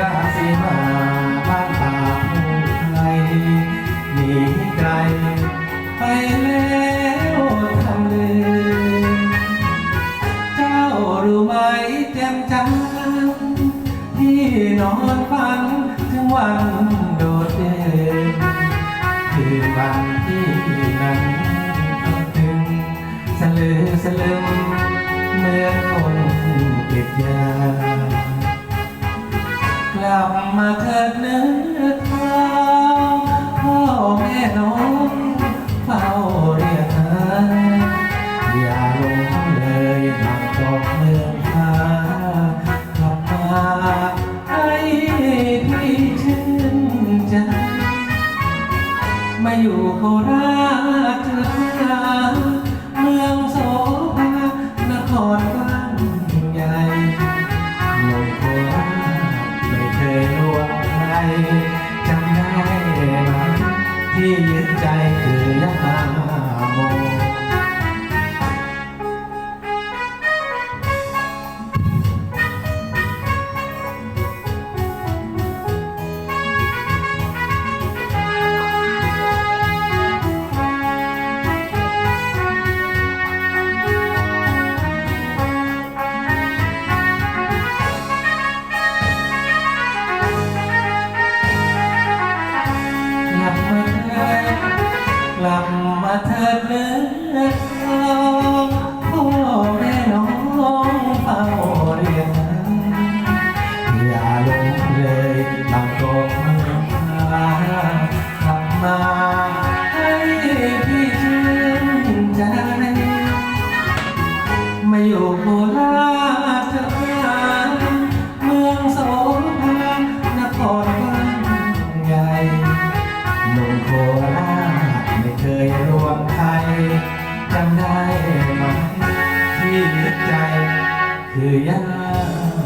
ราศีมาบ้านป่ไทยหนีไกล ไปแล้วทำเลเจ้ารู้ไหมแจ่มจังที่นอนฝันถึงวันโดดเด่นคือวันที่นั้นถึงสลือสลมเมืคน เก็บยากลับมาเถิดเนื้อทางพ่อแม่น้องเฝ้าเรียกหาอย่าลงเลยหักตอกเมืองหากลับมาให้พี่ชื่นใจมาอยู่โครา จำได้ไหมที่ยึดใจคือยาโม 그야